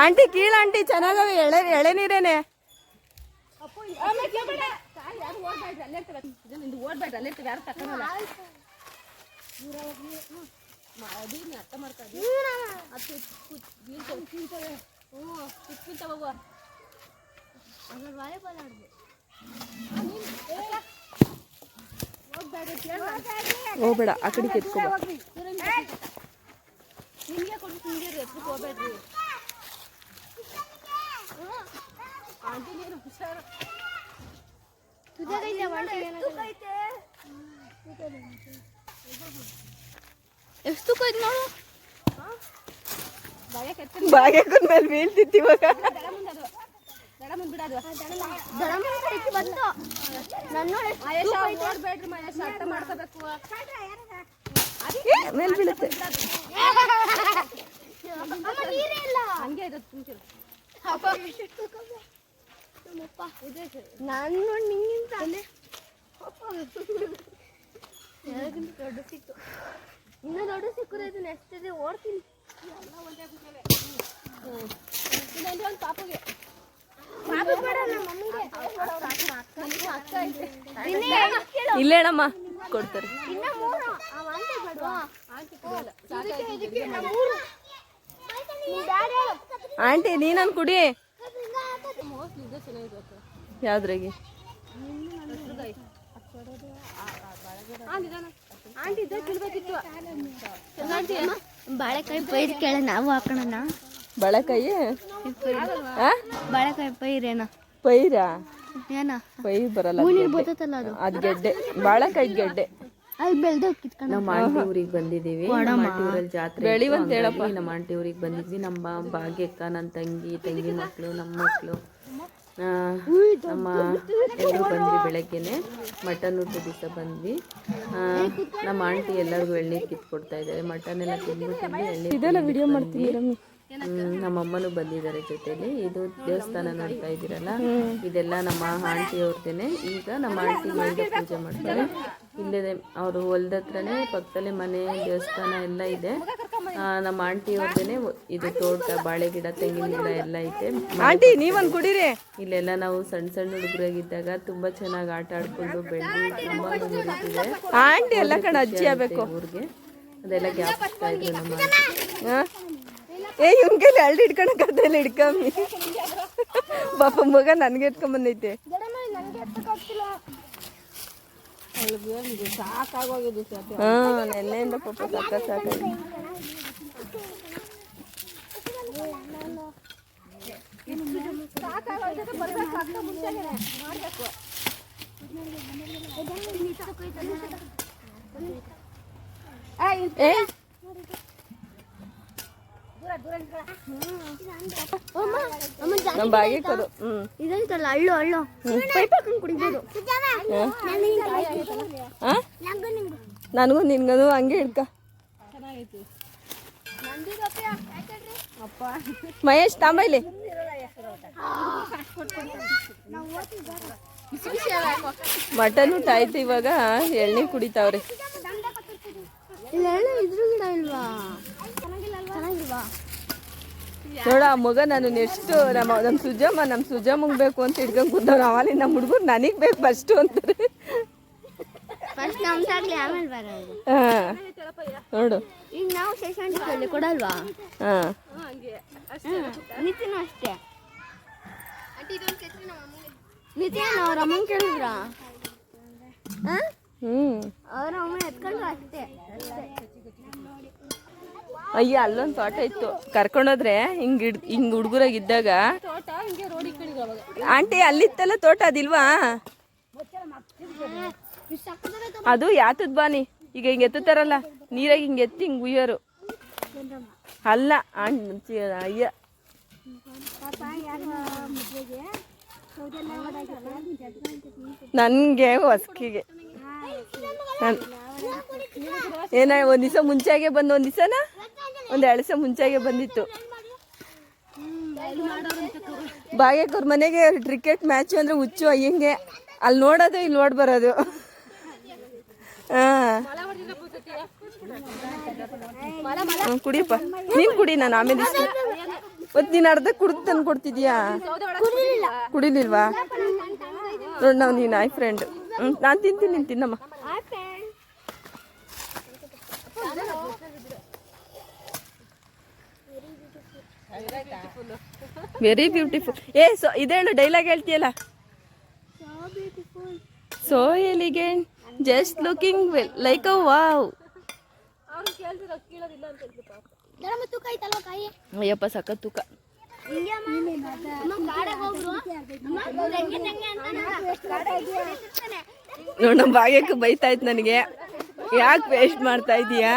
Aunty, ಕೀಳ aunty, ಚೆನ್ನಾಗವೆ, ಎಳೆ ಎಳೆ ನೀರೇನೆ. ಓಡ್ಬೇಡ್ರಿ ಅಲ್ಲೇ ಯಾರು ತಕೊಂಡಲ್ಲ ಹೋಗ್ಬೇಡ, ಆ ಕಡೆ ಕೆತ್ಕೋ ನಿಮ್ಗೆ ಕೊಟ್ಟು ತಿಂದಿರಿ ಎತ್ತು ಹೋಗ್ಬೇಡ್ರಿ ಆಂಟಿ ನೀನು ಹುಷಾರು ಎಷ್ಟು ಕೊಯ್ದು ನೋಡು ಭಯ ಕೆತ್ತ ಬಾಗೆ ಮೇಲೆ ಬೀಳ್ತಿತ್ತು ಇವಾಗ. ಮೇಲೆ ಬೀಳುತ್ತೆ. ಹಂಗೆ ಇದು ನಾನು ನೋಡಿ ನಿಂಗಿಂತ ದೊಡ್ಡ ಸಿಕ್ಕು ಇನ್ನು ದೊಡ್ಡ ಸಿಕ್ಕರೆ ಇದನ್ನ ಎಷ್ಟಿದೆ ಓಡ್ತೀನಿ ಎಲ್ಲ ಒಂದು ಪಾಪುಗೆ ಪಾಪು ಬೇಡ ನಮ್ಮ ಮಮ್ಮಿಗೆ ನನಗೂ ಅಕ್ಕ ಐತೆ ಇಲ್ಲೇ ಹೇಳಮ್ಮ ಕೊಡ್ತಾರೆ ಇನ್ನ ಮೂರು ಆ ವಾಂತಿ ಬೇಡವಾ ಆಂಟಿ ನೀನನ್ ಇದಕ್ಕೆ ಯಾವ್ದ್ರಾಗೆ? ಬಾಳೆಕಾಯಿ ಪೈರ್ ಕೇಳ ನಾವು ಹಾಕೋಣ ಬಾಳೆಕಾಯಿ? ಬಾಳೆಕಾಯಿ ಬಾಳೆಕಾಯಿ ಪೈರೇನ ಪೈರಾ? ಏನ. ಪೈರ್ ಬರಲ್ಲ ಅದ್. ಗೆಡ್ಡೆ. ಬಾಳೆಕಾಯಿ ಗೆಡ್ಡೆ. ನಮ್ಮ ಆಂಟಿ ಊರಿಗೆ ಬಂದಿದ್ದೀವಿ. ಊರಲ್ಲಿ ಜಾತ್ರೆ. ನಮ್ಮ ಆಂಟಿ ಊರಿಗೆ ಬಂದಿದ್ವಿ. ನಮ್ಮ ಭಾಗ್ಯಕ್ಕ ನನ್ನ ತಂಗಿ ತಂಗಿ ಮಕ್ಕಳು ನಮ್ಮ ಮಕ್ಕಳು ನಮ್ಮ ಎಲ್ಲರೂ ಬಂದ್ವಿ ಬೆಳಗ್ಗೆನೆ. ಮಟನ್ ಊಟ ದಿವಸ ಬಂದ್ವಿ. ನಮ್ಮ ಆಂಟಿ ಎಲ್ಲರಿಗೂ ಎಳ್ನೀರು ಕಿತ್ಕೊಡ್ತಾ ಇದ್ದಾರೆ. ಮಟನ್ ಎಲ್ಲ ತಿಂದ್ಬಿಟ್ಟು ಎಳ್ನೀರು ಇದೆಲ್ಲ ವಿಡಿಯೋ ಮಾಡ್ತೀನಿ ರಮ್ಮಿ ನಮ್ಮ ಅಮ್ಮನೂ ಬಂದಿದ್ದಾರೆ ಜೊತೆಲಿ. ಇದು ದೇವಸ್ಥಾನ ನೋಡ್ತಾ ಇದ್ದೀರಲ್ಲ? ಇದೆಲ್ಲ ನಮ್ಮ ಆಂಟಿ ಅವ್ರದ್ದೇನೆ ಈಗ ನಮ್ಮ ಆಂಟಿ ಮೇಲೆ ಪೂಜೆ ಮಾಡ್ತಾರೆ. ಇಲ್ಲದೆ ಅವರು ಹೊಲ್ದ ಹತ್ರನೇ ಪಕ್ಕದಲ್ಲೇ ಮನೆ ದೇವಸ್ಥಾನ ಎಲ್ಲ ಇದೆ. ನಮ್ಮ ಆಂಟಿ ಅವ್ರದ್ದೇನೆ ಇದು ತೋಟ ಬಾಳೆ ಗಿಡ ತೆಂಗಿನ ಗಿಡ ಎಲ್ಲ ಐತೆ. ಆಂಟಿ ನೀವೊಂದ್ ಕುಡೀರಿ. ಇಲ್ಲೆಲ್ಲ ನಾವು ಸಣ್ಣ ಸಣ್ಣ ಹುಡುಗರಾಗಿದ್ದಾಗ ತುಂಬಾ ಚೆನ್ನಾಗಿ ಆಟ ಆಡ್ಕೊಂಡು ಬೆಳೆದು ತುಂಬಾ ಇದೆ ಆಂಟಿ ಎಲ್ಲ ಕಡೆ ಅಜ್ಜಿ ಆಗ್ಬೇಕು. ಊರಿಗೆ. ಅದೆಲ್ಲ ಜ್ಞಾಪಿಸ್ತಾ ಇದ್ರು ನಮ್ಮ? ಏ ಇವ್ನ ಕೈಲಿ ಹಳ್ಳಿ ಹಿಡ್ಕೊಳಕ್ ಅದೆಲ್ಲ ಹಿಡ್ಕಮ್ಮಿ. ಪಾಪ ಮಗ ನನ್ಗೆ ಎತ್ಕೊಂಡ್ ಬಂದೈತೆ. ಸಾಕಾಗೋಗಿದೆ ಸರ್ ಹಾ ನೆನ್ನೆಯಿಂದ ಪಾಪ ಸಾಕ ಸಾಕಾಗಿ ಏ ನಮ್ಮ ಬಾಗಿ ಕೊಡು. ಇದಂತಲ್ಲ ಅಳ್ಳು ಅಳ್ಳು ಪೈಪ್ ಹಾಕೊಂಡು ಕುಡಿಬೋದು? ನನಗೂ ನಿನ್ಗದು ಹಂಗೆ ಹಿಡ್ಕ. ಮಹೇಶ್ ತಾಂಬೈಲಿ ಮಟನ್ ಊಟ ಆಯ್ತು ಇವಾಗ. ಎಳ್ನೀರ್ ಕುಡಿತಾವ್ರೆ. ನೋಡ ಆ ಮಗ ನಾನು ನೆಕ್ಸ್ಟ್ ನಮ್ಮ ನಮ್ಮ ಸುಜಮ್ಮ ನಮ್ಮ ಸುಜಮ್ಮಂಗ್ ಬೇಕು ಅಂತ ಹಿಡ್ಕೊಂಡ್ ಕೂತವ್ರು. ಅವಲ್ಲಿ ನಮ್ಮ ಹುಡುಗರು ನನಗ್ ಬೇಕು ಫಸ್ಟ್ ಅಂತಾರೆ. ನಮ್ ನೋಡು. ಈಗ ನಾವು ಕೊಡಲ್ವಾ? ಅಷ್ಟೇ. ನಿತಿನ್ ಅವ್ರ ಅಮ್ಮನ್ ಕೇಳಿದ್ರ? ಹ್ಮ್. ಅವ್ರ ಅಮ್ಮ ಎತ್ಕೊಂಡ್ರು ಅಷ್ಟೇ ಅಯ್ಯ ಅಲ್ಲೊಂದು ತೋಟ ಇತ್ತು ಕರ್ಕೊಂಡೋದ್ರೆ ಹಿಂಗ್ ಹಿಡ್ ಹಿಂಗ್ ಹುಡುಗರಾಗಿದ್ದಾಗ ಆಂಟಿ ಅಲ್ಲಿತ್ತಲ್ಲ ತೋಟ ಅದಿಲ್ವಾ? ಅದು ಯಾತದ್ ಬಾನಿ. ಈಗ ಹಿಂಗ್ ಎತ್ತುತ್ತಾರಲ್ಲ ನೀರಾಗಿ ಹಿಂಗ್ ಎತ್ತಿ ಹಿಂಗ್ ಉಯ್ಯೋರು. ಅಲ್ಲ ಆಂಟಿ ಅಯ್ಯ. ನನಗೆ ಹೊಸ್ಕಿಗೆ. ನಾನು ಏನ, ಒಂದ್ ದಿವಸ ಮುಂಚೆಗೆ ಬಂದು, ಒಂದ್ ದಿವಸನ? ಒಂದ್ ಎರಡು ದಿವಸ ಮುಂಚೆಗೆ ಬಂದಿತ್ತು. ಬಾಗೇಕೋರ್ ಮನೆಗೆ ಕ್ರಿಕೆಟ್ ಮ್ಯಾಚ್ ಅಂದ್ರೆ ಹುಚ್ಚು, ಅಯ್ಯಂಗೆ. ಅಲ್ಲಿ ನೋಡೋದು, ಇಲ್ಲಿ ನೋಡ್ ಬರೋದು. ಹಾ. ಕುಡಿಯಪ್ಪ. ನೀನ್ ಕುಡಿ, ನಾನು ಆಮೇಲೆ. ಮತ್ ನೀನ್ ಅರ್ಧ ಕುಡ್ದು ತಂದು ಕೊಡ್ತಿದ್ಯಾ? ಕುಡಿಲಿಲ್ವಾ? ನೋಡ್ ನಾವು ನೀನ್ ಆಯ್ ಫ್ರೆಂಡ್ ಹ್ಮ್, ನಾನ್ ತಿಂತೀನಿ, ನೀನ್ ತಿನ್ನಮ್ಮ. ವೆರಿ ಬ್ಯೂಟಿಫುಲ್ ಏ, ಸೊ ಇದೇಳು dialogue ಹೇಳ್ತೀಯಲ್ಲ? So elegant just looking well like uh wow Ayyappa ಸಖತ್ ತೂಕ. ನೋಡ ನಮ್ಮ ಭಾಗ್ಯಕ್ಕೆ ಬೈತಾ ಇತ್ತು ನನಗೆ. ಯಾಕೆ ವೇಸ್ಟ್ ಮಾಡ್ತಾ ಇದೀಯಾ?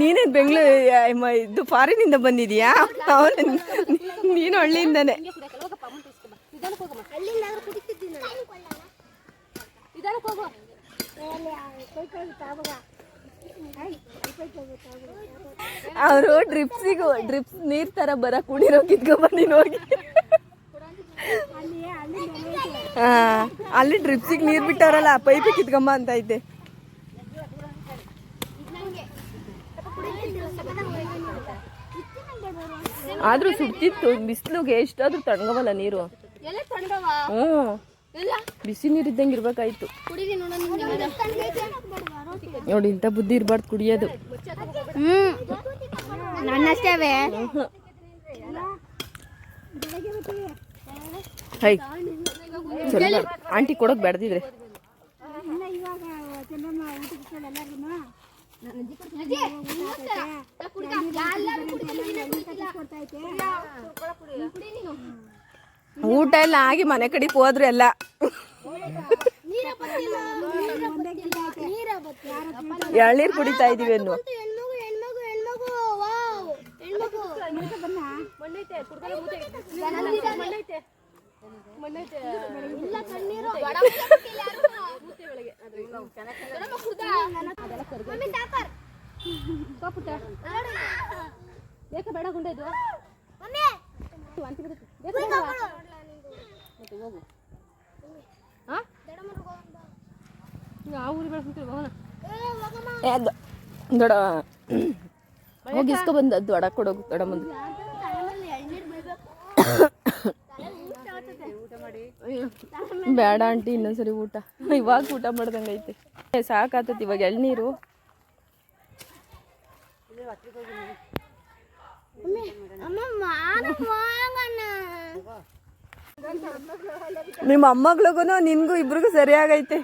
ನೀನೇನು ಬೆಂಗಳೂರು ಇದು ಫಾರಿನಿಂದ ಬಂದಿದೀಯಾ? ಅವನು ನೀನು ಹಳ್ಳಿಯಿಂದನೇ. ಅವರು ಡ್ರಿಪ್ಸಿಗೂ, ಡ್ರಿಪ್ಸ್ ನೀರ್ ತರ ಬರ ಕುಡಿರೋ ಬನ್ನಿ ಹೋಗಿ ಅಲ್ಲಿ ಡ್ರಿಪ್ಸಿಗೆ ನೀರ್ ಬಿಟ್ಟಾರಲ್ಲ ಪೈಪಿಗೆ ಕಿತ್ಕೊಂಬ ಅಂತ ಐತೆ ಆದ್ರೂ ಸುಡ್ತಿತ್ತು, ಬಿಸಿಲುಗೆ ಎಷ್ಟಾದ್ರೂ ತಣ್ಣಗವಲ್ಲ ನೀರು. ಬಿಸಿ ನೀರು ಇದ್ದಂಗೆ ಇರ್ಬೇಕಾಯ್ತು. ನೋಡ ನಿಮ್ಗೆ ನೋಡಿ ಇಂಥ ಬುದ್ಧಿ ಇರ್ಬಾರ್ದು ಕುಡಿಯೋದು. ಹ್ಮ್. ನನ್ನಷ್ಟೇವೇ. ಹೈ. ಆಂಟಿ ಕೊಡೋಕೆ ಬೆಳೆದಿದ್ರೆ ಊಟ ಎಲ್ಲ ಆಗಿ ಮನೆ ಕಡೆಗೆ ಹೋದ್ರು ಎಲ್ಲ. ಎಳ್ನೀರು ಕುಡಿತಾ ಇದೀವಿ ಅನ್ನು. ಬೇಡ ಗುಂಡ ಇದು ಮಮ್ಮಿ ವಾಂತಿ ಬರುತ್ತೆ ಬೇಕಾ ಬೇಡವಾ? ಮತ್ತೆ ಹೋಗು. ಹಾ ಆ ಊರಿಗೆ ಬೆಳೆಸ್ಕೊಂತೀವಿ ಹೋಗೋಣ. ಏ, ದ- ದೊಡ ಹೋಗಿ ಇಸ್ಕೊ ಬಂದ ದೊಡ ಕೊಡೋಗು ದೊಡ ಮುಂದೆ. ಬೇಡ ಆಂಟಿ ಇನ್ನೊಂದ್ಸರಿ ಊಟ. ಇವಾಗ ಊಟ ಮಾಡ್ದಂಗೆ ಐತೆ. ಏ, ಸಾಕಾತತ್ ಇವಾಗ ಎಳ್ನೀರು. ಅಮ್ಮ ನಿಮ್ಮ ಅಮ್ಮಗಳಿಗೂ ನಿನ್ಗೂ ಇಬ್ರಿಗೂ ಸರಿಯಾಗೈತೆ.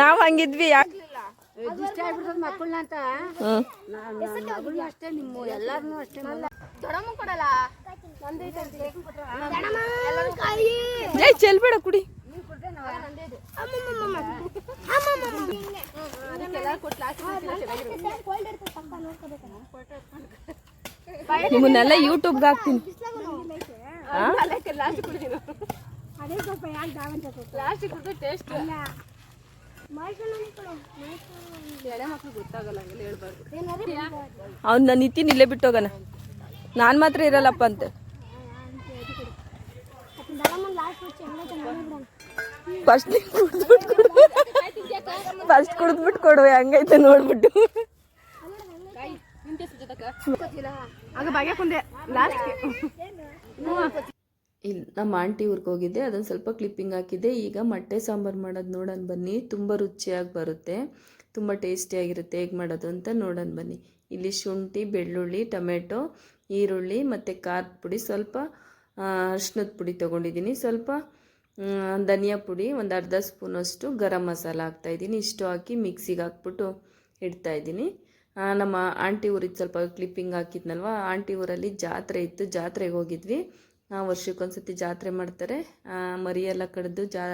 ನಾವ್ ಹಂಗಿದ್ವಿ ಯಾಕೆ ಮಕ್ಕಳನ್ನ ಅಂತ. ಅಷ್ಟೇ ನಿಮ್ಮ ಎಲ್ಲಾರನು ಅಷ್ಟೇ ಕೊಡಲ್ಲ? ಏ ಚೆಲ್ಬೇಡ ಕುಡಿ. ನಿಮ್ಮನ್ನೆಲ್ಲ ಯೂಟ್ಯೂಬ್ಗೆ ಹಾಕ್ತೀನಿ. ಅವ್ನ ನಾನು ಇತ್ತೀನಿ ಇಲ್ಲೇ ಬಿಟ್ಟೋಗಣ ನಾನು ಮಾತ್ರ ಇರಲ್ಲಪ್ಪ ಅಂತೆ. ಫಸ್ಟ್ ಕುಡ್ದ್ಬಿಟ್ಟು ಕೊಡು. ಫಸ್ಟ್ ಕುಡ್ದ್ಬಿಟ್ಟು ಕೊಡು, ಹಂಗೈತೆ ನೋಡ್ಬಿಟ್ಟು. ಇಲ್ಲಿ ನಮ್ಮ ಆಂಟಿ ಊರಿಗೆ ಹೋಗಿದ್ದೆ, ಅದೊಂದು ಸ್ವಲ್ಪ ಕ್ಲಿಪ್ಪಿಂಗ್ ಹಾಕಿದ್ದೆ. ಈಗ ಮೊಟ್ಟೆ ಸಾಂಬಾರು ಮಾಡೋದು ನೋಡೋಣ ಬನ್ನಿ. ತುಂಬ ರುಚಿಯಾಗಿ ಬರುತ್ತೆ. ತುಂಬ ಟೇಸ್ಟಿಯಾಗಿರುತ್ತೆ ಹೇಗೆ ಮಾಡೋದು ಅಂತ ನೋಡೋಣ ಬನ್ನಿ. ಇಲ್ಲಿ ಶುಂಠಿ, ಬೆಳ್ಳುಳ್ಳಿ, ಟೊಮೆಟೊ, ಈರುಳ್ಳಿ ಮತ್ತು ಖಾರದ ಪುಡಿ. ಸ್ವಲ್ಪ ಅರ್ಶಿನದ ಪುಡಿ ತೊಗೊಂಡಿದ್ದೀನಿ ಸ್ವಲ್ಪ ಧನಿಯಾ ಪುಡಿ ಒಂದು ಅರ್ಧ ಸ್ಪೂನಷ್ಟು ಗರಂ ಮಸಾಲ ಹಾಕ್ತಾಯಿದ್ದೀನಿ ಇಷ್ಟು ಹಾಕಿ ಮಿಕ್ಸಿಗೆ ಹಾಕ್ಬಿಟ್ಟು ಇಡ್ತಾಯಿದ್ದೀನಿ ನಮ್ಮ ಆಂಟಿ ಊರಿಗೆ ಸ್ವಲ್ಪ ಕ್ಲಿಪ್ಪಿಂಗ್ ಹಾಕಿದ್ನಲ್ವ? ಆಂಟಿ ಊರಲ್ಲಿ ಜಾತ್ರೆ ಇತ್ತು. ಜಾತ್ರೆಗೆ ಹೋಗಿದ್ವಿ. ವರ್ಷಕ್ಕೊಂದ್ಸತಿ ಜಾತ್ರೆ ಮಾಡ್ತಾರೆ. ಮರಿಯೆಲ್ಲ ಕಡಿದು ಜಾ,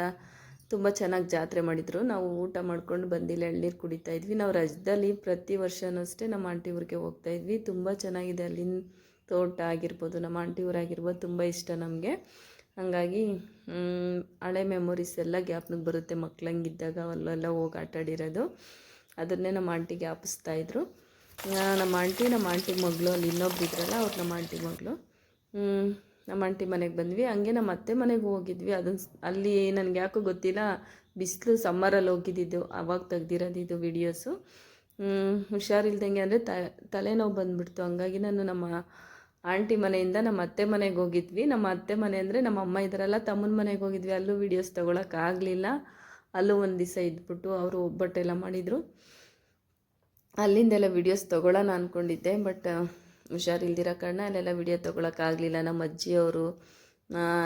ತುಂಬ ಚೆನ್ನಾಗಿ ಜಾತ್ರೆ ಮಾಡಿದರು. ನಾವು ಊಟ ಮಾಡ್ಕೊಂಡು ಬಂದಿಲ್ಲ, ಎಳ್ನೀರು ಕುಡಿತಾ ಇದ್ವಿ. ನಾವು ರಜದಲ್ಲಿ ಪ್ರತಿ ವರ್ಷನೂ ಅಷ್ಟೇ ನಮ್ಮ ಆಂಟಿ ಊರಿಗೆ ಹೋಗ್ತಾ ಇದ್ವಿ. ತುಂಬ ಚೆನ್ನಾಗಿದೆ ಅಲ್ಲಿನ ತೋಟ ಆಗಿರ್ಬೋದು, ನಮ್ಮ ಆಂಟಿ ಊರಾಗಿರ್ಬೋದು, ತುಂಬ ಇಷ್ಟ ನಮಗೆ. ಹಾಗಾಗಿ ಹಳೆ ಮೆಮೊರೀಸ್ ಎಲ್ಲ ಜ್ಞಾಪನಕ್ಕೆ ಬರುತ್ತೆ ಮಕ್ಳಂಗಿದ್ದಾಗ ಅಲ್ಲೆಲ್ಲ ಹೋಗಿ ಆಟಾಡಿರೋದು ಅದನ್ನೇ ನಮ್ಮ ಆಂಟಿ ಗ್ಯಾಪಿಸ್ತಾ ಇದ್ರು. ನಮ್ಮ ಆಂಟಿ ನಮ್ಮ ಆಂಟಿ ಮಗಳು, ಅಲ್ಲಿ ಇನ್ನೊಬ್ರು ಇದ್ರಲ್ಲ, ಅವ್ರು ನಮ್ಮ ಆಂಟಿ ಮಗಳು. ನಮ್ಮ ಆಂಟಿ ಮನೆಗೆ ಬಂದ್ವಿ. ಹಂಗೆ ನಮ್ಮ ಅತ್ತೆ ಮನೆಗೆ ಹೋಗಿದ್ವಿ. ಅದನ್ನು ಅಲ್ಲಿ ನನಗೆ ಯಾಕೋ ಗೊತ್ತಿಲ್ಲ, ಬಿಸಿಲು ಸಮ್ಮರಲ್ಲಿ ಹೋಗಿದ್ದಿದ್ದು. ಅವಾಗ ತೆಗ್ದಿರೋದು ಇದು ವಿಡಿಯೋಸು ಹುಷಾರಿಲ್ದಂಗೆ ಅಂದರೆ ತಲೆನೋವು ಬಂದುಬಿಡ್ತು. ಹಂಗಾಗಿ ನಾನು ನಮ್ಮ ಆಂಟಿ ಮನೆಯಿಂದ ನಮ್ಮ ಅತ್ತೆ ಮನೆಗೆ ಹೋಗಿದ್ವಿ. ನಮ್ಮ ಅತ್ತೆ ಮನೆ ಅಂದರೆ ನಮ್ಮ ಅಮ್ಮ ಇದ್ದಾರಲ್ಲ, ತಮ್ಮನ ಮನೆಗೆ ಹೋಗಿದ್ವಿ. ಅಲ್ಲೂ ವೀಡಿಯೋಸ್ ತೊಗೊಳಕ್ಕಾಗಲಿಲ್ಲ ಅಲ್ಲೂ ಒಂದು ದಿವಸ ಇದ್ಬಿಟ್ಟು ಅವರು ಒಬ್ಬಟ್ಟೆಲ್ಲ ಮಾಡಿದರು. ಅಲ್ಲಿಂದೆಲ್ಲ ವೀಡಿಯೋಸ್ ತೊಗೊಳ್ಳೋಣ ಅಂದ್ಕೊಂಡಿದ್ದೆ ಬಟ್ ಹುಷಾರಿಲ್ದಿರೋ ಕಾರಣ ಅಲ್ಲೆಲ್ಲ ವೀಡಿಯೋ ತೊಗೊಳಕ್ಕಾಗಲಿಲ್ಲ ನಮ್ಮ ಅಜ್ಜಿಯವರು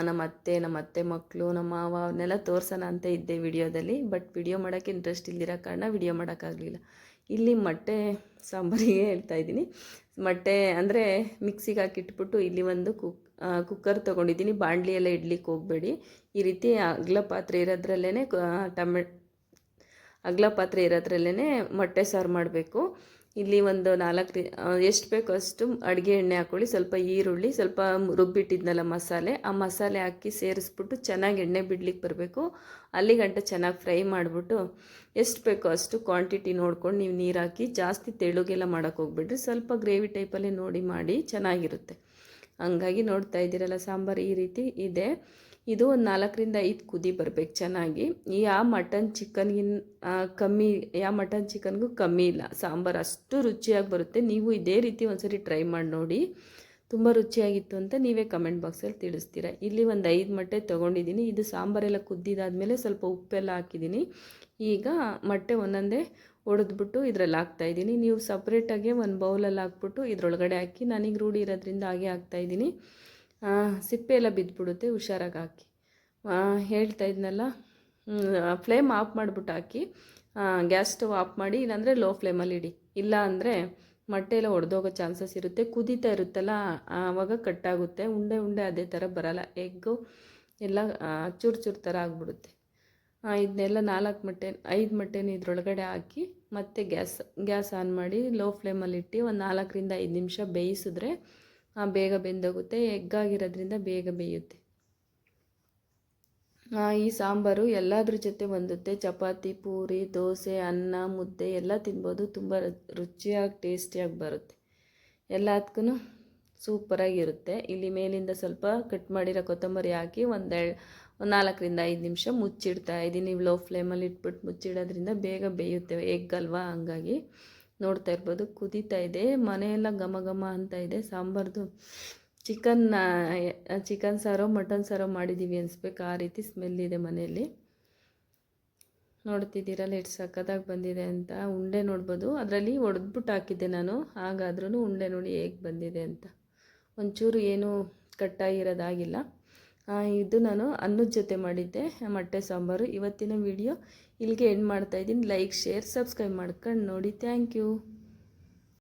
ನಮ್ಮ ಅತ್ತೆ ನಮ್ಮ ಅತ್ತೆ ಮಕ್ಕಳು ನಮ್ಮ ಮಾವ ಅವನ್ನೆಲ್ಲ ತೋರ್ಸೋಣ ಅಂತ ಇದ್ದೆ ವಿಡಿಯೋದಲ್ಲಿ ಬಟ್ ವಿಡಿಯೋ ಮಾಡೋಕ್ಕೆ ಇಂಟ್ರೆಸ್ಟ್ ಇಲ್ದಿರೋ ಕಾರಣ ವಿಡಿಯೋ ಮಾಡೋಕ್ಕಾಗಲಿಲ್ಲ ಇಲ್ಲಿ ಮೊಟ್ಟೆ ಸಾಂಬಾರಿಗೆ ಹೇಳ್ತಾ ಇದ್ದೀನಿ. ಮೊಟ್ಟೆ ಅಂದರೆ ಮಿಕ್ಸಿಗೆ ಹಾಕಿಟ್ಬಿಟ್ಟು ಇಲ್ಲಿ ಒಂದು ಕುಕ್ ಕುಕ್ಕರ್ ತೊಗೊಂಡಿದ್ದೀನಿ. ಎಲ್ಲ ಇಡ್ಲಿಕ್ಕೆ ಹೋಗಬೇಡಿ. ಈ ರೀತಿ ಅಗ್ಲ ಪಾತ್ರೆ ಇರೋದ್ರಲ್ಲೇ ಟಮೆ, ಅಗಲ ಪಾತ್ರೆ ಇರೋದ್ರಲ್ಲೇ ಮೊಟ್ಟೆ ಸಾರು ಮಾಡಬೇಕು. ಇಲ್ಲಿ ಒಂದು ನಾಲ್ಕು ಎಷ್ಟು ಬೇಕೋ ಅಷ್ಟು ಅಡುಗೆ ಎಣ್ಣೆ ಹಾಕ್ಕೊಳ್ಳಿ ಸ್ವಲ್ಪ ಈರುಳ್ಳಿ, ಸ್ವಲ್ಪ ರುಬ್ಬಿಟ್ಟಿದ್ನಲ್ಲ ಮಸಾಲೆ, ಆ ಮಸಾಲೆ ಹಾಕಿ ಸೇರಿಸ್ಬಿಟ್ಟು ಚೆನ್ನಾಗಿ ಎಣ್ಣೆ ಬಿಡ್ಲಿಕ್ಕೆ ಬರಬೇಕು. ಅಲ್ಲಿ ಗಂಟ ಚೆನ್ನಾಗಿ ಫ್ರೈ ಮಾಡಿಬಿಟ್ಟು ಎಷ್ಟು ಬೇಕೋ ಅಷ್ಟು ಕ್ವಾಂಟಿಟಿ ನೋಡ್ಕೊಂಡು ನೀವು ನೀರು ಹಾಕಿ ಜಾಸ್ತಿ ತೆಳುಗೆಲ್ಲ ಮಾಡೋಕ್ಕೆ ಹೋಗ್ಬಿಡ್ರಿ. ಸ್ವಲ್ಪ ಗ್ರೇವಿ ಟೈಪಲ್ಲೇ ನೋಡಿ ಮಾಡಿ ಚೆನ್ನಾಗಿರುತ್ತೆ. ಹಂಗಾಗಿ ನೋಡ್ತಾ ಇದ್ದೀರಲ್ಲ, ಸಾಂಬಾರು ಈ ರೀತಿ ಇದೆ. ಇದು ಒಂದು ನಾಲ್ಕರಿಂದ ಐದು ಕುದಿ ಬರಬೇಕು ಚೆನ್ನಾಗಿ. ಯಾವ ಮಟನ್ ಚಿಕನ್ಗಿನ್ ಕಮ್ಮಿ ಯಾವ ಮಟನ್ ಚಿಕನ್ಗೂ ಕಮ್ಮಿ ಇಲ್ಲ. ಸಾಂಬಾರು ಅಷ್ಟು ರುಚಿಯಾಗಿ ಬರುತ್ತೆ. ನೀವು ಇದೇ ರೀತಿ ಒಂದ್ಸರಿ ಟ್ರೈ ಮಾಡಿ ನೋಡಿ. ತುಂಬ ರುಚಿಯಾಗಿತ್ತು ಅಂತ ನೀವೇ ಕಮೆಂಟ್ ಬಾಕ್ಸಲ್ಲಿ ತಿಳಿಸ್ತೀರ. ಇಲ್ಲಿ ಒಂದು ಐದು ಮೊಟ್ಟೆ ತೊಗೊಂಡಿದ್ದೀನಿ. ಇದು ಸಾಂಬಾರೆಲ್ಲ ಕುದ್ದಿದಾದ್ಮೇಲೆ ಸ್ವಲ್ಪ ಉಪ್ಪೆಲ್ಲ ಹಾಕಿದ್ದೀನಿ. ಈಗ ಮೊಟ್ಟೆ ಒಂದೊಂದೇ ಒಡೆದ್ಬಿಟ್ಟು ಇದರಲ್ಲಿ ಹಾಕ್ತಾಯಿದ್ದೀನಿ ನೀವು ಸಪ್ರೇಟಾಗೆ ಒಂದು ಬೌಲಲ್ಲಿ ಹಾಕ್ಬಿಟ್ಟು ಇದರೊಳಗಡೆ ಹಾಕಿ ನನಗೆ ರೂಢಿ ಇರೋದ್ರಿಂದ ಹಾಗೆ ಹಾಕ್ತಾಯಿದ್ದೀನಿ ಸಿಪ್ಪೆ ಎಲ್ಲ ಬಿದ್ದುಬಿಡುತ್ತೆ ಹುಷಾರಾಗಿ ಹಾಕಿ ಹೇಳ್ತಾ ಇದ್ನಲ್ಲ ಫ್ಲೇಮ್ ಆಫ್ ಮಾಡಿಬಿಟ್ಟು ಹಾಕಿ ಗ್ಯಾಸ್ ಸ್ಟವ್ ಆಫ್ ಮಾಡಿ, ಇಲ್ಲಾಂದರೆ ಲೋ ಫ್ಲೇಮಲ್ಲಿ ಇಡಿ. ಇಲ್ಲ ಅಂದರೆ ಮೊಟ್ಟೆ ಎಲ್ಲ ಒಡೆದೋಗೋ ಚಾನ್ಸಸ್ ಇರುತ್ತೆ, ಕುದೀತಾ ಇರುತ್ತಲ್ಲ, ಆವಾಗ ಕಟ್ಟಾಗುತ್ತೆ, ಉಂಡೆ ಉಂಡೆ ಅದೇ ಥರ ಬರಲ್ಲ, ಎಗ್ಗು ಎಲ್ಲ ಚೂರು ಚೂರು ಥರ ಆಗಿಬಿಡುತ್ತೆ. ಇದನ್ನೆಲ್ಲ ನಾಲ್ಕು ಮೊಟ್ಟೆ, ಐದು ಮೊಟ್ಟೆನ ಇದ್ರೊಳಗಡೆ ಹಾಕಿ, ಮತ್ತೆ ಗ್ಯಾಸ್ ಗ್ಯಾಸ್ ಆನ್ ಮಾಡಿ, ಲೋ ಫ್ಲೇಮಲ್ಲಿ ಇಟ್ಟು, ಒಂದು ನಾಲ್ಕರಿಂದ ಐದು ನಿಮಿಷ ಬೇಯಿಸಿದ್ರೆ ಬೇಗ ಬೆಂದೋಗುತ್ತೆ ಎಗ್ ಆಗಿರೋದ್ರಿಂದ ಬೇಗ ಬೇಯುತ್ತೆ. ಈ ಸಾಂಬಾರು ಎಲ್ಲದ್ರ ಜೊತೆ ಹೊಂದುತ್ತೆ ಚಪಾತಿ, ಪೂರಿ, ದೋಸೆ, ಅನ್ನ, ಮುದ್ದೆ ಎಲ್ಲ ತಿನ್ಬೋದು. ತುಂಬ ರುಚಿಯಾಗಿ, ಟೇಸ್ಟಿಯಾಗಿ ಬರುತ್ತೆ. ಎಲ್ಲದಕ್ಕೂ ಸೂಪರಾಗಿರುತ್ತೆ. ಇಲ್ಲಿ ಮೇಲಿಂದ ಸ್ವಲ್ಪ ಕಟ್ ಮಾಡಿರೋ ಕೊತ್ತಂಬರಿ ಹಾಕಿ ಒಂದೆರಡು ಒಂದು ನಾಲ್ಕರಿಂದ ಐದು ನಿಮಿಷ ಮುಚ್ಚಿಡ್ತಾ ಇದ್ದೀನಿ. ಲೋ ಫ್ಲೇಮಲ್ಲಿ ಇಟ್ಬಿಟ್ಟು ಮುಚ್ಚಿಡೋದ್ರಿಂದ ಬೇಗ ಬೇಯುತ್ತೆ. ಎಗ್ ಅಲ್ವಾ? ಹಂಗಾಗಿ. ನೋಡ್ತಾ ಇರ್ಬೋದು. ಕುದೀತಾ ಇದೆ. ಮನೆಯೆಲ್ಲ ಘಮ ಘಮ ಅಂತ ಇದೆ. ಸಾಂಬಾರ್ದು ಚಿಕನ್ ಚಿಕನ್ ಸಾರೋ ಮಟನ್ ಸಾರೋ ಮಾಡಿದ್ದೀವಿ ಅನ್ಸ್ಬೇಕು. ಆ ರೀತಿ ಸ್ಮೆಲ್ ಇದೆ ಮನೆಯಲ್ಲಿ. ನೋಡ್ತಿದ್ದೀರಲ್ಲ ಎಷ್ಟು ಸಖತ್ತಾಗಿ ಬಂದಿದೆ ಅಂತ. ಉಂಡೆ ನೋಡ್ಬೋದು. ಅದರಲ್ಲಿ ಒಡೆದ್ಬಿಟ್ಟು ಹಾಕಿದ್ದೆ ನಾನು. ಹಾಗಾದ್ರೂ ಉಂಡೆ ನೋಡಿ ಹೇಗೆ ಬಂದಿದೆ ಅಂತ. ಒಂಚೂರು ಏನು ಕಟ್ಟಾಗಿರೋದಾಗಿಲ್ಲ ಇದು ನಾನು ಅನ್ನದ ಜೊತೆ ಮಾಡಿದ್ದೆ. ಮೊಟ್ಟೆ ಸಾಂಬಾರು. ಇವತ್ತಿನ ವಿಡಿಯೋ ಇಲ್ಲಿಗೆ ಎಂಡ್ ಮಾಡ್ತಾಯಿದ್ದೀನಿ ಲೈಕ್ ಶೇರ್ ಸಬ್ಸ್ಕ್ರೈಬ್ ಮಾಡ್ಕೊಂಡು ನೋಡಿ. Thank you